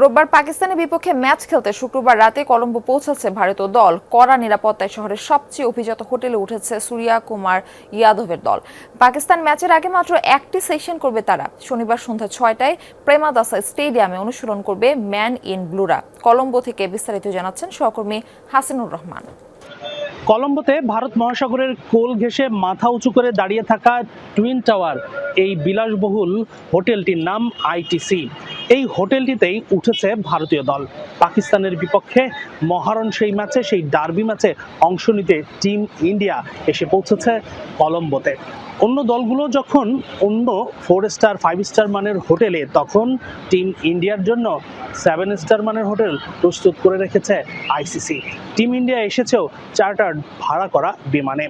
রোববার পাকিস্তানের বিপক্ষে ম্যাচ খেলতে শুক্রবার রাতে কলম্বো পৌঁছাচ্ছে ভারতীয় দল। কড়া নিরাপত্তায় শহরের সবচেয়ে অভিজাত হোটেলে উঠেছে সুরিয়া কুমার ইয়াদবের দল। পাকিস্তান ম্যাচের আগে মাত্র একটি সেশন করবে তারা। শনিবার সন্ধ্যা ছয়টায় প্রেমাদাসা স্টেডিয়ামে অনুশীলন করবে ম্যান ইন ব্লুরা। কলম্বো থেকে বিস্তারিত জানাচ্ছেন সহকর্মী হাসিনুর রহমান। কলম্বোতে ভারত মহাসাগরের কোল ঘেঁষে মাথা উঁচু করে দাঁড়িয়ে থাকা টুইন টাওয়ার, এই বিলাসবহুল হোটেলটির নাম আইটিসি। এই হোটেলটিতেই উঠেছে ভারতীয় দল। পাকিস্তানের বিপক্ষে মহারণ সেই ম্যাচে, সেই ডার্বি ম্যাচে অংশ নিতে টিম ইন্ডিয়া এসে পৌঁছেছে কলম্বোতে। অন্য দলগুলো যখন অন্য ফোর স্টার, ফাইভ স্টার মানের হোটেলে, তখন টিম ইন্ডিয়ার জন্য সেভেন স্টার মানের হোটেল প্রস্তুত করে রেখেছে আইসিসি। টিম ইন্ডিয়া এসেছেও চার্টার্ড ভাড়া করা বিমানে।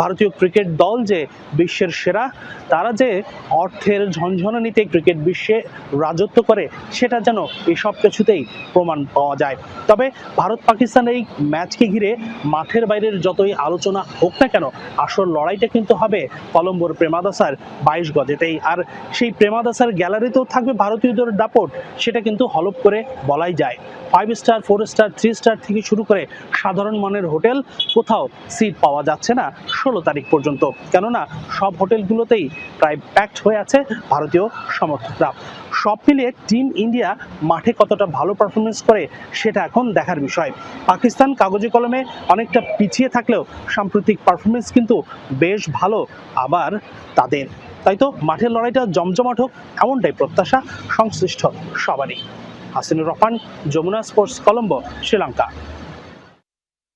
ভারতীয় ক্রিকেট দল যে বিশ্বের সেরা, তারা যে অর্থের ঝনঝনানিতে ক্রিকেট বিশ্বে রাজত্ব করে, সেটা যেন এসব কিছুতেই প্রমাণ পাওয়া যায়। তবে ভারত পাকিস্তান এই ম্যাচকে ঘিরে মাঠের বাইরের যতই আলোচনা হোক না কেন, আসল লড়াইটা কিন্তু হবে কলম্বোর প্রেমাদাসার বাইশ গজেতেই। আর সেই প্রেমাদাসার গ্যালারিতেও থাকবে ভারতীয়দের দাপট, সেটা কিন্তু হলপ করে বলাই যায়। Five star four star three star থেকে শুরু করে সাধারণ মানের হোটেল, কোথাও সিট পাওয়া যাচ্ছে না। ষোলো তারিখ পর্যন্ত। কেননা সব হোটেলগুলোতেই প্রায় প্যাকড হয়ে আছে ভারতীয় সমর্থকরা। সব মিলিয়ে টিম ইন্ডিয়া মাঠে কতটা ভালো পারফরমেন্স করে সেটা এখন দেখার বিষয়। পাকিস্তান কাগজে কলমে অনেকটা পিছিয়ে থাকলেও সাম্প্রতিক পারফরমেন্স কিন্তু বেশ ভালো আবার তাদের। তাই তো মাঠের লড়াইটা জমজমাট হোক, এমনটাই প্রত্যাশা সংশ্লিষ্ট সবারই। হাসিনুর রহমান, যমুনা স্পোর্টস কলম্বো, শ্রীলঙ্কা।